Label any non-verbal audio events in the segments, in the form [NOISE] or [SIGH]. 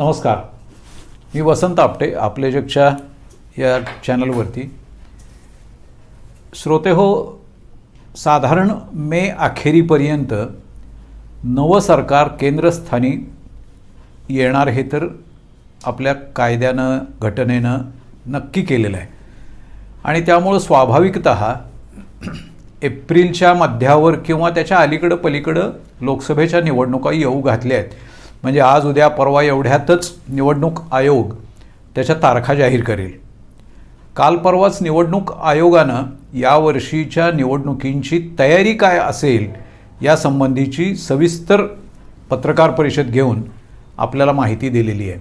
नमस्कार. मी वसंत आपटे आपले जगच्या या चॅनलवरती श्रोते हो साधारण मे अखेरीपर्यंत नवं सरकार केंद्रस्थानी येणार हे तर आपल्या कायद्यानं घटनेनं नक्की केलेलं आहे. आणि त्यामुळं स्वाभाविकत एप्रिलच्या मध्यावर किंवा त्याच्या अलीकडं पलीकडं लोकसभेच्या निवडणुका येऊ घातल्या आहेत. म्हणजे आज उद्या परवा एवढ्यातच निवडणूक आयोग त्याच्या तारखा जाहीर करेल. काल परवाच निवडणूक आयोगानं यावर्षीच्या निवडणुकींची तयारी काय असेल यासंबंधीची सविस्तर पत्रकार परिषद घेऊन आपल्याला माहिती दिलेली आहे.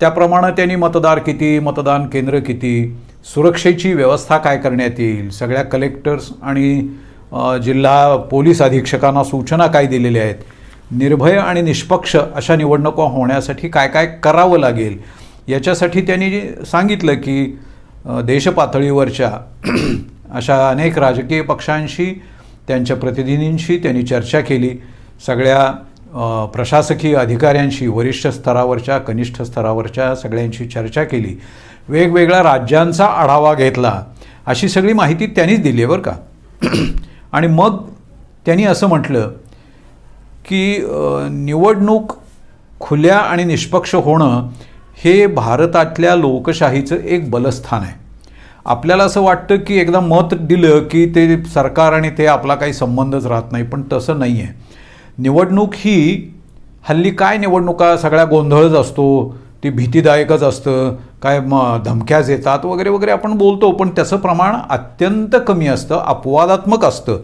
त्याप्रमाणे त्यांनी मतदार किती मतदान केंद्र किती सुरक्षेची व्यवस्था काय करण्यात येईल सगळ्या कलेक्टर्स आणि जिल्हा पोलीस अधीक्षकांना सूचना काय दिलेल्या आहेत निर्भय आणि निष्पक्ष अशा निवडणुका होण्यासाठी काय काय करावं लागेल याच्यासाठी त्यांनी सांगितलं की देशपातळीवरच्या [CLEARS THROAT] अशा अनेक राजकीय पक्षांशी त्यांच्या प्रतिनिधींशी त्यांनी चर्चा केली. सगळ्या प्रशासकीय अधिकाऱ्यांशी वरिष्ठ स्तरावरच्या कनिष्ठ स्तरावरच्या सगळ्यांशी चर्चा केली. वेगवेगळ्या राज्यांचा आढावा घेतला. अशी सगळी माहिती त्यांनीच दिली आहे बरं का. [CLEARS THROAT] आणि मग त्यांनी असं म्हटलं की निवडणूक खुल्या आणि निष्पक्ष होणं हे भारतातल्या लोकशाहीचं एक बलस्थान आहे. आपल्याला असं वाटतं की एकदा मत दिलं की ते सरकार आणि ते आपला काही संबंधच राहत नाही पण तसं नाही आहे निवडणूक ही हल्ली काय निवडणुका सगळ्या गोंधळच असतो ती भीतीदायकच असतं काय म धमक्याच येतात वगैरे वगैरे आपण बोलतो पण त्याचं प्रमाण अत्यंत कमी असतं अपवादात्मक असतं.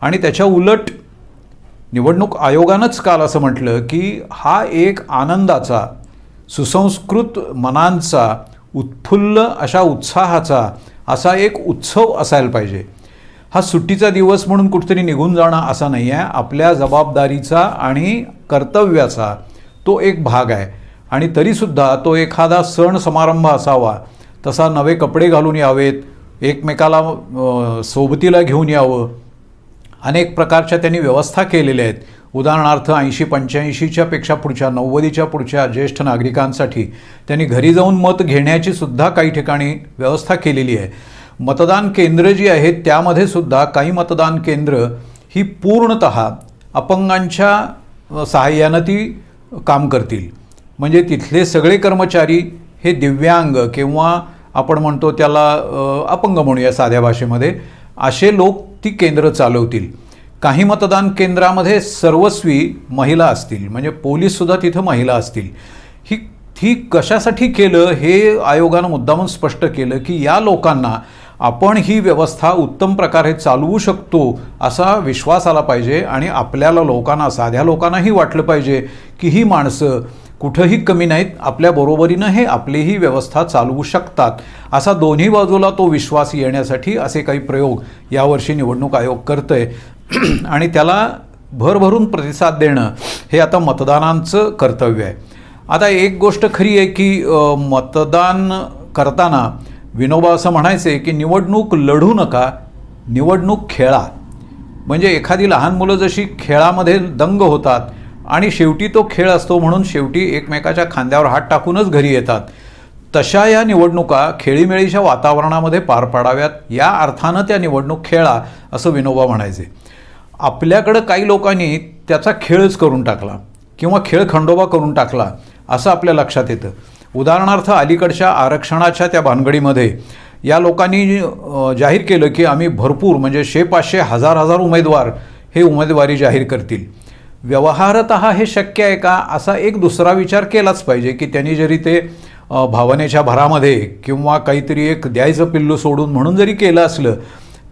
आणि त्याच्या उलट निवडणूक आयोगानंच काल असं म्हटलं की हा एक आनंदाचा सुसंस्कृत मनांचा उत्फुल्ल अशा उत्साहाचा असा एक उत्सव असायला पाहिजे. हा सुट्टीचा दिवस म्हणून कुठेतरी निघून जाणं असा नाही आहे. आपल्या जबाबदारीचा आणि कर्तव्याचा तो एक भाग आहे. आणि तरीसुद्धा तो एखादा सण समारंभ असावा तसा नवे कपडे घालून यावेत एकमेकाला सोबतीला घेऊन यावं अनेक प्रकारच्या त्यांनी व्यवस्था केलेल्या आहेत. उदाहरणार्थ ऐंशी पंच्याऐंशीच्या पेक्षा पुढच्या नव्वदीच्या पुढच्या ज्येष्ठ नागरिकांसाठी त्यांनी घरी जाऊन मत घेण्याची सुद्धा काही ठिकाणी व्यवस्था केलेली आहे. मतदान केंद्र जी आहेत त्यामध्ये सुद्धा काही मतदान केंद्र ही पूर्णत अपंगांच्या सहाय्यानं ती काम करतील. म्हणजे तिथले सगळे कर्मचारी हे दिव्यांग किंवा आपण म्हणतो त्याला अपंग म्हणूया साध्या भाषेमध्ये. असे लोक ती केंद्र चालवतील. काही मतदान केंद्रामध्ये सर्वस्वी महिला असतील. म्हणजे पोलीससुद्धा तिथं महिला असतील. ही ही कशासाठी केलं हे आयोगानं मुद्दामून स्पष्ट केलं की या लोकांना आपण ही व्यवस्था उत्तम प्रकारे चालवू शकतो असा विश्वास आला पाहिजे आणि आपल्याला लोकांना साध्या लोकांनाही वाटलं पाहिजे की ही माणसं कुठंही कमी नाहीत आपल्या बरोबरीनं हे आपलीही व्यवस्था चालवू शकतात. असा दोन्ही बाजूला तो विश्वास येण्यासाठी असे काही प्रयोग यावर्षी निवडणूक आयोग करतंय. [CLEARS THROAT] आणि त्याला भरभरून प्रतिसाद देणं हे आता मतदानांचं कर्तव्य आहे. आता एक गोष्ट खरी आहे की मतदान करताना विनोबा असं म्हणायचे की निवडणूक लढू नका निवडणूक खेळा. म्हणजे एखादी लहान मुलं जशी खेळामध्ये दंग होतात आणि शेवटी तो खेळ असतो म्हणून शेवटी एकमेकाच्या खांद्यावर हात टाकूनच घरी येतात. तशा या निवडणुका खेळीमेळीच्या वातावरणामध्ये पार पाडाव्यात. या अर्थानं त्या निवडणूक खेळा असं विनोबा म्हणायचे. आपल्याकडं काही लोकांनी त्याचा खेळच करून टाकला किंवा खेळ खंडोबा करून टाकला असं आपल्या लक्षात येतं. उदाहरणार्थ अलीकडच्या आरक्षणाच्या त्या भानगडीमध्ये या लोकांनी जाहीर केलं की आम्ही भरपूर म्हणजे शे पाचशे हजार हजार उमेदवार हे उमेदवारी जाहीर करतील. व्यवहारत हे शक्य आहे का? असा एक दुसरा विचार केलाच पाहिजे की त्यांनी जरी ते भावनेच्या भरामध्ये किंवा काहीतरी एक द्यायचं पिल्लू सोडून म्हणून जरी केलं असलं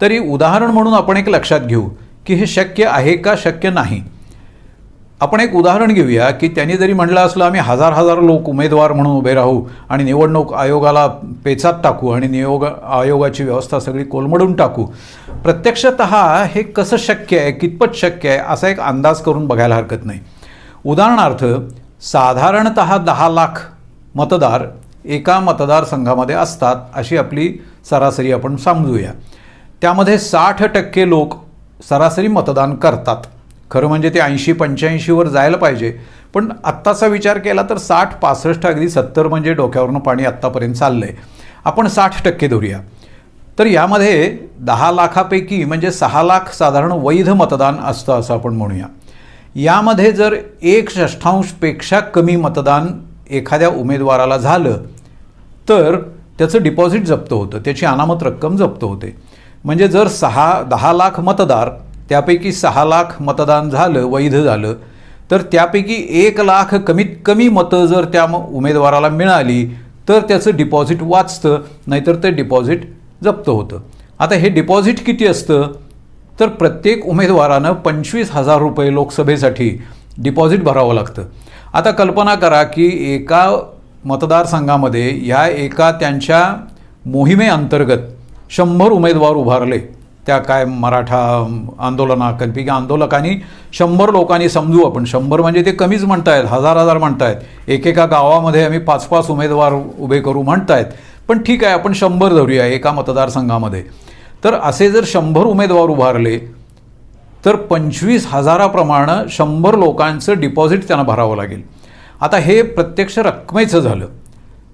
तरी उदाहरण म्हणून आपण एक लक्षात घेऊ की हे शक्य आहे का शक्य नाही. आपण एक उदाहरण घेऊया की त्यांनी जरी म्हटलं असलं आम्ही हजार हजार लोक उमेदवार म्हणून उभे राहू आणि निवडणूक आयोगाला पेचात टाकू आणि नियोग आयोगाची व्यवस्था सगळी कोलमडून टाकू प्रत्यक्षत हे कसं शक्य आहे कितपत शक्य आहे असा एक अंदाज करून बघायला हरकत नाही. उदाहरणार्थ साधारणत दहा लाख मतदार एका मतदारसंघामध्ये असतात अशी आपली सरासरी आपण समजूया. त्यामध्ये साठ टक्के लोक सरासरी मतदान करतात. खरं म्हणजे ते ऐंशी पंच्याऐंशीवर जायला पाहिजे. पण आत्ताचा विचार केला तर साठ पासष्ट अगदी सत्तर म्हणजे डोक्यावरनं पाणी आत्तापर्यंत चाललं आहे आपण साठ टक्के धरूया. तर यामध्ये दहा लाखापैकी म्हणजे सहा लाख साधारण वैध मतदान असतं असं आपण म्हणूया. यामध्ये जर एक षष्ठांशपेक्षा कमी मतदान एखाद्या उमेदवाराला झालं तर त्याचं डिपॉझिट जप्त होतं. त्याची अनामत रक्कम जप्त होते. म्हणजे जर सहा दहा लाख मतदार त्यापैकी सहा लाख मतदान झालं वैध झालं. तर त्यापैकी एक लाख कमीत कमी मतं जर त्या उमेदवाराला मिळाली तर त्याचं डिपॉझिट वाचतं नाहीतर ते डिपॉझिट जप्त होतं. आता हे डिपॉझिट किती असतं? तर प्रत्येक उमेदवारानं पंचवीस हजार रुपये लोकसभेसाठी डिपॉझिट भरावं लागतं. आता कल्पना करा की एका मतदारसंघामध्ये ह्या एका त्यांच्या मोहिमेअंतर्गत शंभर उमेदवार उभारले. त्या काय मराठा आंदोलनाकल्पी आंदोलकांनी शंभर लोकांनी समजू आपण. शंभर म्हणजे ते कमीच म्हणतायत हजार हजार म्हणतायत. एकेका गावामध्ये आम्ही पाच पाच उमेदवार उभे करू म्हणतायत. पण ठीक आहे आपण शंभर धरूया एका मतदारसंघामध्ये. तर असे जर शंभर उमेदवार उभारले तर पंचवीस हजाराप्रमाणे शंभर लोकांचं डिपॉझिट त्यांना भरावं लागेल. आता हे प्रत्यक्ष रकमेचं झालं.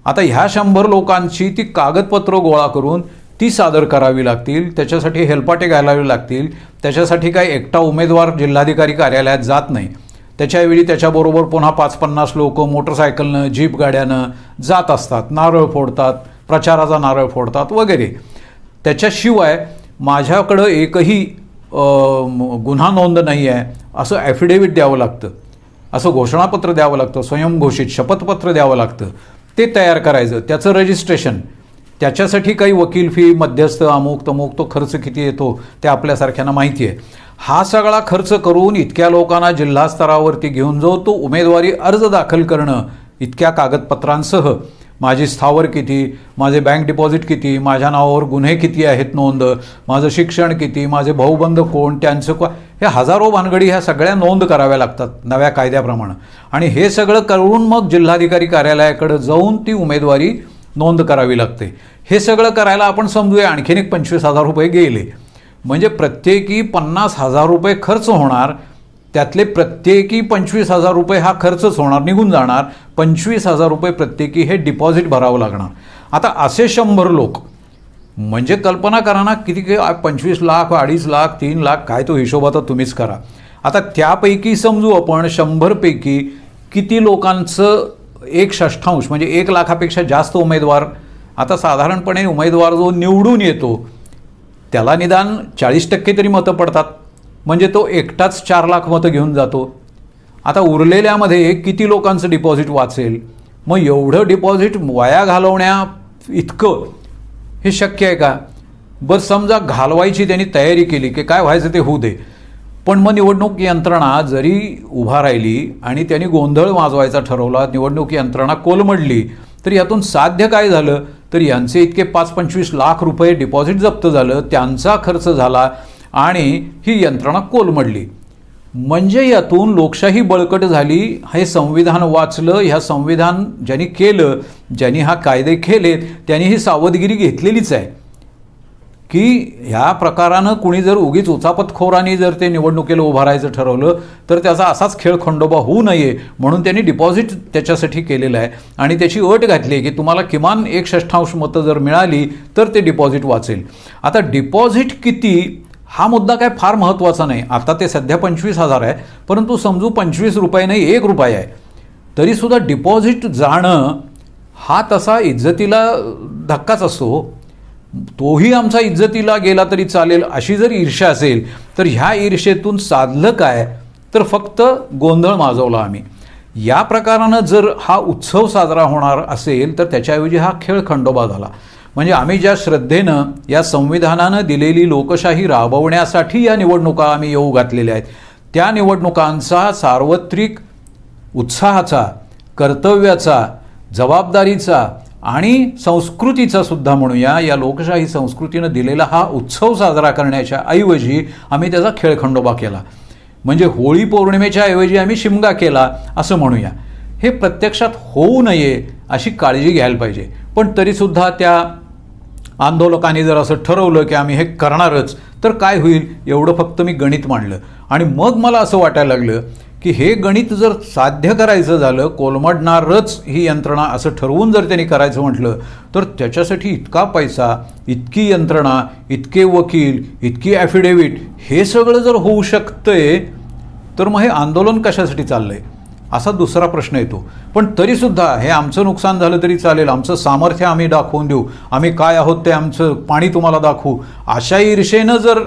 आता ह्या शंभर लोकांची ती कागदपत्र गोळा करून ती सादर करावी लागतील त्याच्यासाठी हेलपाटे घालावे लागतील त्याच्यासाठी काही एकटा उमेदवार जिल्हाधिकारी कार्यालयात जात नाही. त्याच्यावेळी त्याच्याबरोबर पुन्हा पाच पन्नास लोक मोटरसायकलनं जीप गाड्यानं जात असतात नारळ फोडतात प्रचाराचा नारळ फोडतात वगैरे. त्याच्याशिवाय माझ्याकडं एकही गुन्हा नोंद नाही आहे असं ॲफिडेव्हिट द्यावं लागतं. असं घोषणापत्र द्यावं लागतं स्वयंघोषित शपथपत्र द्यावं लागतं. ते तयार करायचं. त्याचं रजिस्ट्रेशन त्याच्यासाठी काही वकील फी मध्यस्थ अमुक तमुक तो खर्च किती येतो ते आपल्यासारख्यांना माहिती आहे. हा सगळा खर्च करून इतक्या लोकांना जिल्हा स्तरावरती घेऊन जाऊ तो उमेदवारी अर्ज दाखल करणं इतक्या कागदपत्रांसह. माझी स्थावर किती? माझे बँक डिपॉझिट किती? माझ्या नावावर गुन्हे किती आहेत नोंद? माझं शिक्षण किती? माझे भाऊबंद कोण? त्यांचं को हे हजारो भानगडी ह्या सगळ्या नोंद कराव्या लागतात नव्या कायद्याप्रमाणे. आणि हे सगळं करून मग जिल्हाधिकारी कार्यालयाकडे जाऊन ती उमेदवारी नोंद करावी लागते. हे सगळं करायला आपण समजूया. आणखीन एक पंचवीस हजार रुपये गेले. म्हणजे प्रत्येकी पन्नास हजार रुपये खर्च होणार. त्यातले प्रत्येकी पंचवीस हजार रुपये हा खर्चच होणार निघून जाणार. पंचवीस हजार रुपये प्रत्येकी हे डिपॉझिट भरावं लागणार. आता असे शंभर लोक म्हणजे कल्पना करा ना किती काही पंचवीस लाख अडीच लाख तीन लाख काय तो हिशोब आता तुम्हीच करा. आता त्यापैकी समजू आपण शंभरपैकी किती लोकांचं एक षष्ठांश म्हणजे एक लाखापेक्षा जास्त उमेदवार. आता साधारणपणे उमेदवार जो निवडून येतो त्याला निदान चाळीस टक्के तरी मतं पडतात. म्हणजे तो एकटाच चार लाख मतं घेऊन जातो. आता उरलेल्यामध्ये किती लोकांचं डिपॉझिट वाचेल? मग एवढं डिपॉझिट वाया घालवण्या इतकं हे शक्य आहे का? बरं समजा घालवायची त्यांनी तयारी केली की काय व्हायचं ते होऊ दे. पण मग निवडणूक यंत्रणा जरी उभा राहिली आणि त्यांनी गोंधळ माजवायचा ठरवला निवडणूक यंत्रणा कोलमडली तर यातून साध्य काय झालं? तर यांचे इतके पाच पंचवीस लाख रुपये डिपॉझिट जप्त झालं त्यांचा खर्च झाला आणि ही यंत्रणा कोलमडली. म्हणजे यातून लोकशाही बळकट झाली हे संविधान वाचलं ह्या संविधान ज्यांनी केलं ज्यांनी हा कायदे केलेत त्यांनी ही सावधगिरी घेतलेलीच आहे. की ह्या प्रकारानं कुणी जर उगीच उचापतखोरांनी जर ते निवडणुकीला उभारायचं ठरवलं तर त्याचा असाच खेळ खंडोबा होऊ नये म्हणून त्यांनी डिपॉझिट त्याच्यासाठी केलेलं आहे. आणि त्याची अट घातली आहे की तुम्हाला किमान एक षष्ठांश मतं जर मिळाली तर ते डिपॉझिट वाचेल. आता डिपॉझिट किती हा मुद्दा काय फार महत्त्वाचा नाही. आता ते सध्या पंचवीस हजार आहे परंतु समजू पंचवीस रुपये नाही एक रुपये आहे. तरीसुद्धा डिपॉझिट जाणं हा तसा इज्जतीला धक्काच असतो हो. तोही आमचा इज्जतीला गेला तरी चालेल अशी जर ईर्ष्या असेल तर ह्या ईर्षेतून साधलं काय? तर फक्त गोंधळ माजवला आम्ही. या प्रकारानं जर हा उत्सव साजरा होणार असेल तर त्याच्याऐवजी हा खेळ खंडोबा झाला. म्हणजे आम्ही ज्या श्रद्धेनं या संविधानानं दिलेली लोकशाही राबवण्यासाठी या निवडणुका आम्ही येऊ घातलेल्या आहेत. त्या निवडणुकांचा सार्वत्रिक उत्साहाचा कर्तव्याचा जबाबदारीचा आणि संस्कृतीचा सुद्धा म्हणूया या लोकशाही संस्कृतीनं दिलेला हा उत्सव साजरा करण्याच्या ऐवजी आम्ही त्याचा खेळखंडोबा केला. म्हणजे होळी पौर्णिमेच्या ऐवजी आम्ही शिमगा केला असं म्हणूया. हे प्रत्यक्षात होऊ नये अशी काळजी घ्यायला पाहिजे. पण तरीसुद्धा त्या आंदोलकांनी जर असं ठरवलं की आम्ही हे करणारच तर काय होईल? एवढं फक्त मी गणित मांडलं. आणि मग मला असं वाटायला लागलं की हे गणित जर साध्य करायचं झालं कोलमडणारच ही यंत्रणा असं ठरवून जर त्यांनी करायचं म्हटलं तर त्याच्यासाठी इतका पैसा इतकी यंत्रणा इतके वकील इतकी ॲफिडेव्हिट हे सगळं जर होऊ शकतंय तर मग हे आंदोलन कशासाठी चाललं आहे असा दुसरा प्रश्न येतो. पण तरीसुद्धा हे आमचं नुकसान झालं तरी चालेल. आमचं सामर्थ्य आम्ही दाखवून देऊ. आम्ही काय आहोत ते आमचं पाणी तुम्हाला दाखवू. अशा ईर्षेनं जर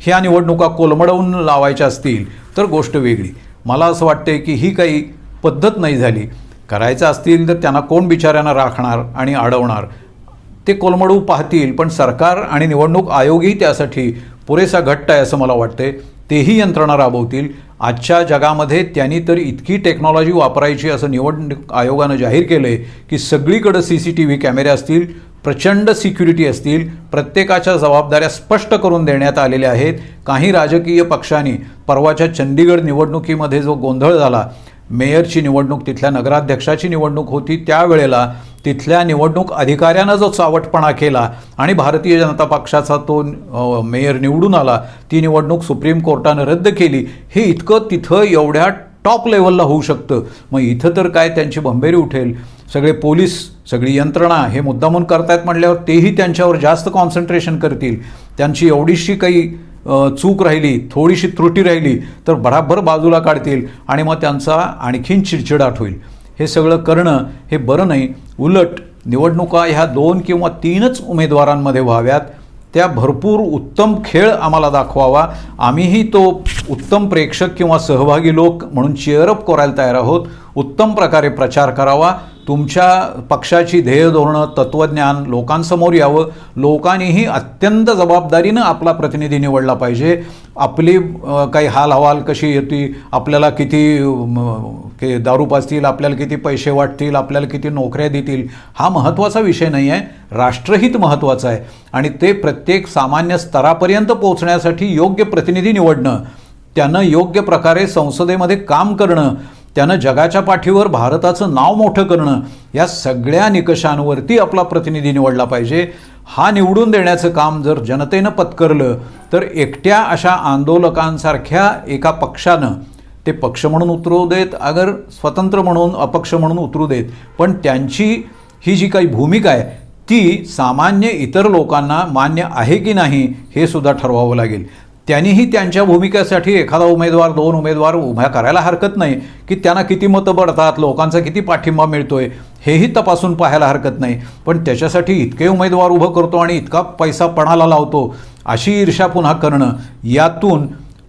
ह्या निवडणुका कोलमडवून लावायच्या असतील तर गोष्ट वेगळी. मला असं वाटतंय की ही काही पद्धत नाही झाली. करायचं असतील तर त्यांना कोण बिचाऱ्यांना राखणार आणि अडवणार? ते कोलमडू पाहतील पण सरकार आणि निवडणूक आयोगही त्यासाठी पुरेसा घट्ट आहे असं मला वाटतंय. तेही यंत्रणा राबवतील. आजच्या जगामध्ये त्यांनी तर इतकी टेक्नॉलॉजी वापरायची असं निवडणूक आयोगानं जाहीर केलं आहे की सगळीकडं सी सी टी व्ही कॅमेरे असतील प्रचंड सिक्युरिटी असतील प्रत्येकाच्या जबाबदाऱ्या स्पष्ट करून देण्यात आलेल्या आहेत. काही राजकीय पक्षांनी परवाच्या चंदीगड निवडणुकीमध्ये जो गोंधळ झाला मेयरची निवडणूक तिथल्या नगराध्यक्षाची निवडणूक होती त्यावेळेला तिथल्या निवडणूक अधिकाऱ्यानं जो चावटपणा केला आणि भारतीय जनता पक्षाचा तो मेयर निवडून आला ती निवडणूक सुप्रीम कोर्टानं रद्द केली हे इतकं तिथं एवढ्या टॉप लेवलला होऊ शकतं. मग इथं तर काय त्यांची भंबेरी उठेल? सगळे पोलीस सगळी यंत्रणा हे मुद्दामून करतायत म्हटल्यावर तेही त्यांच्यावर जास्त कॉन्सन्ट्रेशन करतील. त्यांची एवढीशी काही चूक राहिली थोडीशी त्रुटी राहिली तर बराबर बाजूला काढतील आणि मग त्यांचा आणखीन चिडचिडाट होईल. हे सगळं करणं हे बरं नाही. उलट निवडणुका ह्या दोन किंवा तीनच उमेदवारांमध्ये व्हाव्यात. त्या भरपूर उत्तम खेळ आम्हाला दाखवावा. आम्हीही तो उत्तम प्रेक्षक किंवा सहभागी लोक म्हणून चेअरअप करायला तयार आहोत. उत्तम प्रकारे प्रचार करावा. तुमच्या पक्षाची ध्येय धोरणं तत्त्वज्ञान लोकांसमोर यावं. लोकांनीही अत्यंत जबाबदारीनं आपला प्रतिनिधी निवडला पाहिजे. आपली काही हाल हवाल कशी येते? आपल्याला किती के दारू पाजतील आपल्याला किती पैसे वाटतील आपल्याला किती नोकऱ्या देतील हा महत्त्वाचा विषय नाही आहे. राष्ट्रहित महत्त्वाचं आहे. आणि ते प्रत्येक सामान्य स्तरापर्यंत पोहोचण्यासाठी योग्य प्रतिनिधी निवडणं त्यानं योग्य प्रकारे संसदेमध्ये काम करणं त्यानं जगाच्या पाठीवर भारताचं नाव मोठं करणं या सगळ्या निकषांवरती आपला प्रतिनिधी निवडला पाहिजे. हा निवडून देण्याचं काम जर जनतेनं पत्करलं तर एकट्या अशा आंदोलकांसारख्या एका पक्षानं ते पक्ष म्हणून उतरू देत अगर स्वतंत्र म्हणून अपक्ष म्हणून उतरू देत. पण त्यांची ही जी काही भूमिका आहे ती सामान्य इतर लोकांना मान्य आहे की नाही हे सुद्धा ठरवावं लागेल. त्यांनीही त्यांच्या भूमिकेसाठी एखादा उमेदवार दोन उमेदवार उभ्या करायला हरकत नाही की त्यांना किती मतं पडतात लोकांचा किती पाठिंबा मिळतोय हेही तपासून पाहायला हरकत नाही. पण त्याच्यासाठी इतके उमेदवार उभं करतो आणि इतका पैसा पणाला लावतो अशी ईर्षा पुन्हा करणं यातून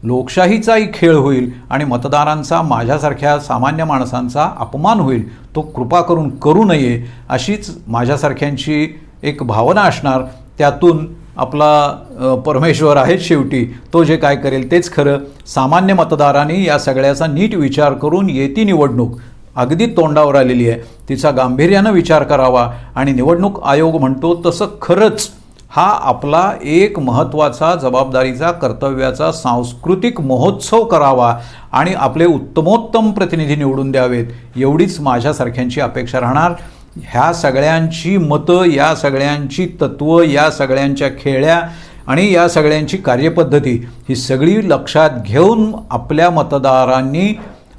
लोकशाहीचाही खेळ होईल आणि मतदारांचा माझ्यासारख्या सामान्य माणसांचा अपमान होईल तो कृपा करून करू नये अशीच माझ्यासारख्यांची एक भावना असणार. त्यातून आपला परमेश्वर आहेत शेवटी. तो जे काय करेल तेच खरं. सामान्य मतदारांनी या सगळ्याचा नीट विचार करून येती निवडणूक. अगदी तोंडावर आलेली आहे. तिचा गांभीर्यानं विचार करावा आणि निवडणूक आयोग म्हणतो तसं खरंच हा आपला एक महत्त्वाचा जबाबदारीचा कर्तव्याचा सांस्कृतिक महोत्सव करावा आणि आपले उत्तमोत्तम प्रतिनिधी निवडून द्यावेत एवढीच माझ्यासारख्यांची अपेक्षा राहणार. ह्या सगळ्यांची मतं या सगळ्यांची तत्त्व या सगळ्यांच्या खेळ्या आणि या सगळ्यांची कार्यपद्धती ही सगळी लक्षात घेऊन आपल्या मतदारांनी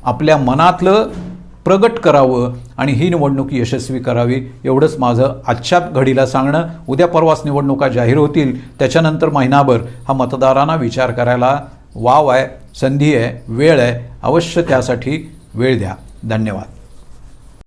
आपल्या मनातलं प्रगट करावं आणि ही निवडणूक यशस्वी करावी एवढंच माझं आजच्या घडीला सांगणं. उद्या परवाच निवडणुका जाहीर होतील. त्याच्यानंतर महिनाभर हा मतदारांना विचार करायला वाव आहे संधी आहे वेळ आहे. अवश्य त्यासाठी वेळ द्या. धन्यवाद.